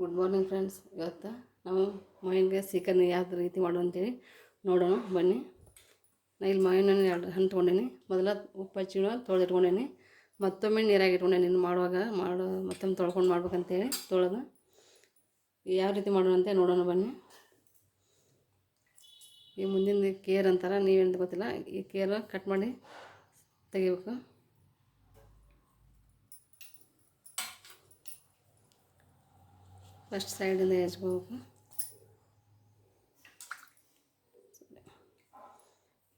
Good morning friends ಇವತ್ತು ನಾವು ಮಾವಿನಕಾಯಿ ಸೀಕರ್ನಿ ಯಾವ ರೀತಿ ಮಾಡೋದು ಅಂತೇಳಿ ನೋಡೋಣ. ಬನ್ನಿ. ನಾ ಇಲ್ಲಿ ಮಾವಿನ ಎರಡು ಹಣ್ಣು ತೊಗೊಂಡೇನಿ. ಮೊದಲ ಉಪ್ಪು ಹಚ್ಚಿ ತೊಳೆದಿಟ್ಕೊಂಡೇನಿ ಮತ್ತೊಮ್ಮೆ ನೀರಾಗಿ ಇಟ್ಕೊಂಡೇನಿ. ಇನ್ನು ಮಾಡುವಾಗ ಮಾಡೋ, ಮತ್ತೊಮ್ಮೆ ತೊಳ್ಕೊಂಡು ಮಾಡ್ಬೇಕಂತೇಳಿ ತೊಳೆದು ಯಾವ ರೀತಿ ಮಾಡೋಣ ಅಂತ ನೋಡೋಣ ಬನ್ನಿ. ಈ ಮುಂದಿನ ಕೇರ್ ಅಂತಾರೆ, ನೀವೇನು ಗೊತ್ತಿಲ್ಲ. ಈ ಕೇರ್ ಕಟ್ ಮಾಡಿ ತೆಗಿಬೇಕು. ಫಸ್ಟ್ ಸೈಡಿಂದ ಹೆಚ್ಕೋಬೇಕು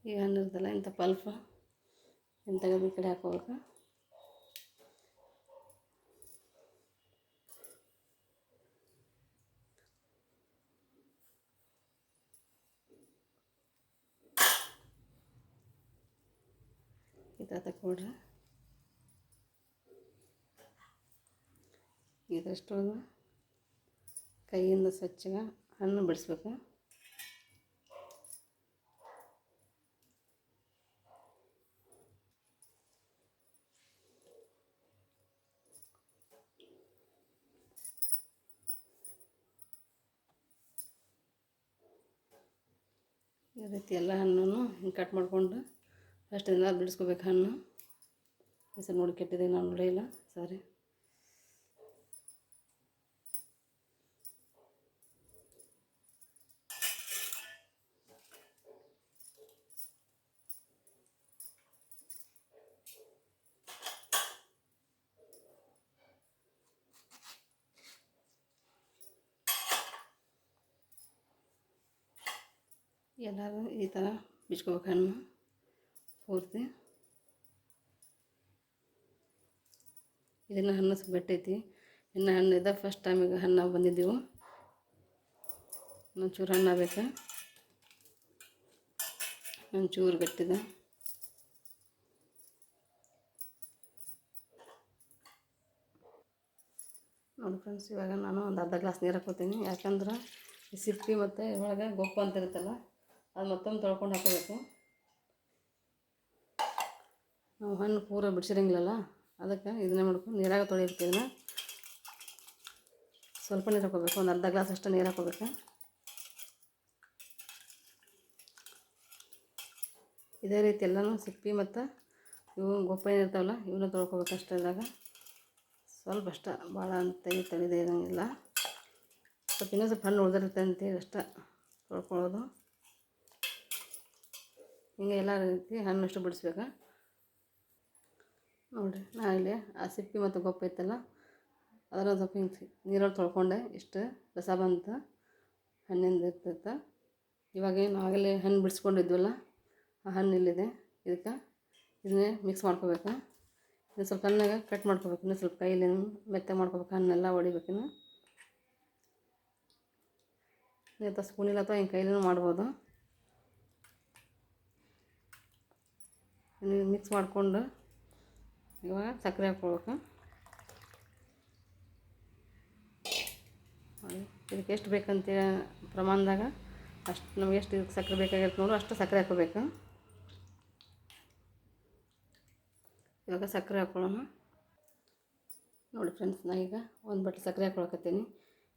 ಈ ಹಣ್ಣು ಇರ್ತಲ್ಲ ಇಂಥ ಪಲ್ಪ್. ಇಂಥ ಈ ಕಡೆ ಹಾಕೋಬೇಕು ಇದು ಥರ ತಗೊಂಡ್ರೆ ಇದಷ್ಟು ಕೈಯಿಂದ ಸ್ವಚ್ಛಗೆ ಹಣ್ಣು ಬಿಡಿಸ್ಬೇಕು. ಈ ರೀತಿ ಎಲ್ಲ ಹಣ್ಣನ್ನು ಹಿಂಗೆ ಕಟ್ ಮಾಡಿಕೊಂಡು ಫಸ್ಟ್ ದಿನ ಬಿಡಿಸ್ಕೋಬೇಕು ಹಣ್ಣು. ಹೆಸರು ನೋಡಿ ಕೆಟ್ಟಿದೆ, ನಾನು ನೋಡಿಲ್ಲ ಸಾರಿ. ಎಲ್ಲರೂ ಈ ಥರ ಬಿಚ್ಕೋಬೇಕು ಹಣ್ಣು ಪೂರ್ತಿ. ಇದನ್ನು ಹಣ್ಣು ಗಟ್ಟೈತಿ ಇನ್ನು ಹಣ್ಣು ಇದೆ. ಫಸ್ಟ್ ಟೈಮಿಗೆ ಹಣ್ಣು ಬಂದಿದ್ದೆವು. ಒಂಚೂರು ಹಣ್ಣು ಆಗ್ಬೇಕು. ಒಂಚೂರು ಗಟ್ಟಿದೆ. ನೋಡಿ ಫ್ರೆಂಡ್ಸ್ ಇವಾಗ ನಾನು ಒಂದು ಅರ್ಧ ಗ್ಲಾಸ್ ನೀರು ಹಾಕೋತೀನಿ ಯಾಕಂದ್ರೆ ಸಿಪ್ಪಿ ಮತ್ತು ಒಳಗೆ ಗೊಪ್ಪು ಅಂತ ಇರುತ್ತಲ್ಲ ಅದು ಮತ್ತೊಮ್ಮೆ ತೊಳ್ಕೊಂಡು ಹಾಕೋಬೇಕು. ನಾವು ಹಣ್ಣು ಪೂರ ಬಿಡಿಸಿರಂಗಿಲ್ಲಲ್ಲ, ಅದಕ್ಕೆ ಇದನ್ನೇ ಮಾಡ್ಕೊಂಡು ನೀರಾಗ ಇದನ್ನ. ಸ್ವಲ್ಪ ನೀರು ಹಾಕೋಬೇಕು, ಒಂದು ಅರ್ಧ ಗ್ಲಾಸ್ ಅಷ್ಟು ನೀರು ಹಾಕೋಬೇಕು. ಇದೇ ರೀತಿ ಎಲ್ಲನೂ ಸಿಪ್ಪಿ ಮತ್ತು ಇವು ಗೊಬ್ಬರ ಏನಿರ್ತಾವಲ್ಲ ಇವನ್ನ ತೊಳ್ಕೊಬೇಕು ಅಷ್ಟೇ ಇದ್ದಾಗ ಸ್ವಲ್ಪ ಅಷ್ಟ ಭಾಳ ತೆಗಿ ತೆಗೆದೇ ಇರೋಂಗಿಲ್ಲ. ಸ್ವಲ್ಪ ಇನ್ನೂ ಸ್ವಲ್ಪ ಹಣ್ಣು ಉಳಿದಿರುತ್ತೆ ಅಂತೇಳಿ ಅಷ್ಟ ತೊಳ್ಕೊಳ್ಳೋದು ಹಿಂಗೆ ಎಲ್ಲ ರೀತಿ ಹಣ್ಣು ಅಷ್ಟು ಬಿಡಿಸ್ಬೇಕಾ. ನೋಡಿರಿ, ನಾ ಇಲ್ಲಿ ಆ ಸಿಪ್ಪಿ ಮತ್ತು ಗೊಪ್ಪ ಇತ್ತಲ್ಲ ಅದರ ಸ್ವಲ್ಪ ಹಿಂಗೆ ನೀರಲ್ಲಿ ತೊಳ್ಕೊಂಡೆ, ಇಷ್ಟು ರಸ ಬಂತು, ಹಣ್ಣಿಂದ ಇರ್ತೈತೆ. ಇವಾಗೇನು ಆಗಲೇ ಹಣ್ಣು ಬಿಡಿಸ್ಕೊಂಡಿದ್ವಲ್ಲ, ಆ ಹಣ್ಣು ಇಲ್ಲಿದೆ, ಇದಕ್ಕೆ ಇದನ್ನೇ ಮಿಕ್ಸ್ ಮಾಡ್ಕೋಬೇಕು. ಇನ್ನು ಸ್ವಲ್ಪ ಹಣ್ಣಾಗ ಕಟ್ ಮಾಡ್ಕೋಬೇಕು, ಇನ್ನು ಸ್ವಲ್ಪ ಕೈಲಿ ಮೆತ್ತೆ ಮಾಡ್ಕೋಬೇಕು, ಹಣ್ಣೆಲ್ಲ ಹೊಡಿಬೇಕಿನ್ನು ಅಥವಾ ಸ್ಪೂನಿಲ್ಲ ಅಥವಾ ಹಿಂಗೆ ಕೈಲೂ ಮಾಡ್ಬೋದು. ಮಿಕ್ಸ್ ಮಾಡಿಕೊಂಡು ಇವಾಗ ಸಕ್ಕರೆ ಹಾಕ್ಕೊಳ್ಬೇಕು. ಇದಕ್ಕೆ ಎಷ್ಟು ಬೇಕಂತ ಪ್ರಮಾಣದಾಗ ಅಷ್ಟು ನಮ್ಗೆ ಎಷ್ಟು ಇದಕ್ಕೆ ಸಕ್ಕರೆ ಬೇಕಾಗಿರುತ್ತೆ ನೋಡು, ಅಷ್ಟು ಸಕ್ಕರೆ ಹಾಕೋಬೇಕು ಇವಾಗ ಸಕ್ಕರೆ ಹಾಕ್ಕೊಳ್ಳೋಣ. ನೋಡಿ ಫ್ರೆಂಡ್ಸ್ ನಾ ಈಗ ಒಂದು ಬಟ್ಟೆ ಸಕ್ಕರೆ ಹಾಕ್ಕೊಳಕತ್ತೀನಿ.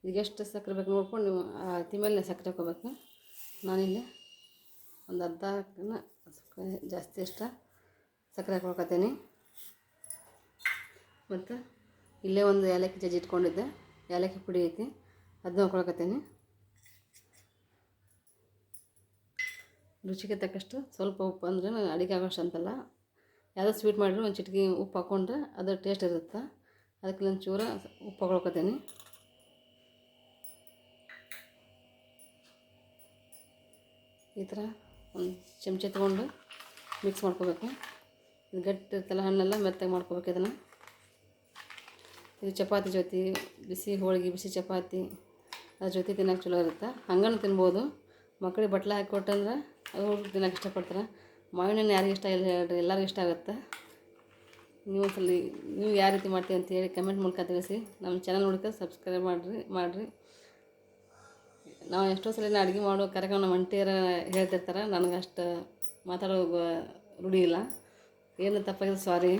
ಈಗ ಎಷ್ಟು ಸಕ್ಕರೆ ಬೇಕು ನೋಡ್ಕೊಂಡು ನೀವು ಅತಿ ಮೇಲೆ ಸಕ್ಕರೆ ಹಾಕೋಬೇಕು ನಾನಿಲ್ಲಿ ಒಂದು ಅರ್ಧ ಜಾಸ್ತಿ ಇಷ್ಟ ಸಕ್ಕರೆ ಹಾಕೊಳ್ಕತ್ತೀನಿ ಮತ್ತು ಇಲ್ಲೇ ಒಂದು ಏಲಕ್ಕಿ ಜಜ್ಜಿ ಇಟ್ಕೊಂಡಿದ್ದೆ. ಏಲಕ್ಕಿ ಪುಡಿ ಐತಿ. ಅದನ್ನ ಹಾಕೊಳ್ಕತ್ತೀನಿ ರುಚಿಗೆ ತಕ್ಕಷ್ಟು ಸ್ವಲ್ಪ ಉಪ್ಪು ಅಂದರೆ ಅಡುಗೆ ಆಗೋಷ್ಟು ಅಂತಲ್ಲ. ಯಾವುದೋ ಸ್ವೀಟ್ ಮಾಡಿದ್ರು ಒಂದು ಚಿಟಿಕೆ ಉಪ್ಪು ಹಾಕ್ಕೊಂಡ್ರೆ ಅದು ಟೇಸ್ಟ್ ಇರುತ್ತೆ. ಅದಕ್ಕೆ ಒಂದು ಚೂರ ಉಪ್ಪು ಹಾಕೊಳ್ಕೊತೀನಿ ಈ ಥರ ಒಂದು ಚಮಚ ತೊಗೊಂಡು ಮಿಕ್ಸ್ ಮಾಡ್ಕೋಬೇಕು. ಗಟ್ಟಿ ಇರ್ತಲ್ಲ ಹಣ್ಣೆಲ್ಲ ಮೆತ್ತಗೆ ಮಾಡ್ಕೋಬೇಕು ಇದನ್ನು. ಇದು ಚಪಾತಿ ಜೊತೆ, ಬಿಸಿ ಹೋಳಿಗೆ, ಬಿಸಿ ಚಪಾತಿ, ಅದ್ರ ಜೊತೆ ತಿನ್ನೋಕೆ ಚಲೋ ಇರುತ್ತೆ. ಹಂಗನೂ ತಿನ್ಬೋದು. ಮಕ್ಕಳಿಗೆ ಬಟ್ಲ ಹಾಕಿ ಕೊಟ್ಟಂದ್ರೆ ಅವರು ತಿನ್ನೋಕೆ ಇಷ್ಟಪಡ್ತಾರೆ. ಮಾವಿನ ಯಾರಿಗೆ ಇಷ್ಟ ಇಲ್ಲ ಹೇಳ್ರಿ, ಎಲ್ಲರಿಗೂ ಇಷ್ಟ ಆಗುತ್ತೆ. ನೀವು ಸಲ, ನೀವು ಯಾವ ರೀತಿ ಮಾಡ್ತೀವಿ ಅಂತ ಹೇಳಿ ಕಮೆಂಟ್ ಮೂಲಕ ತಿಳಿಸಿ. ನಮ್ಮ ಚಾನಲ್ ನೋಡ್ಕೊ ಸಬ್ಸ್ಕ್ರೈಬ್ ಮಾಡಿರಿ ಮಾಡಿರಿ. ನಾವು ಎಷ್ಟೋ ಸಲ ನಾ ಅಡುಗೆ ಮಾಡೋ ಕಾರ್ಯಕ್ರಮ ನಮ್ಮ ಅಂಟಿಯರ ಹೇಳ್ತಿರ್ತಾರೆ, ನನಗೆ ಅಷ್ಟು ಮಾತಾಡೋ ರೂಢಿ ಇಲ್ಲ. ಏನು ತಪ್ಪಾಗಿದೆ ಸಾರಿ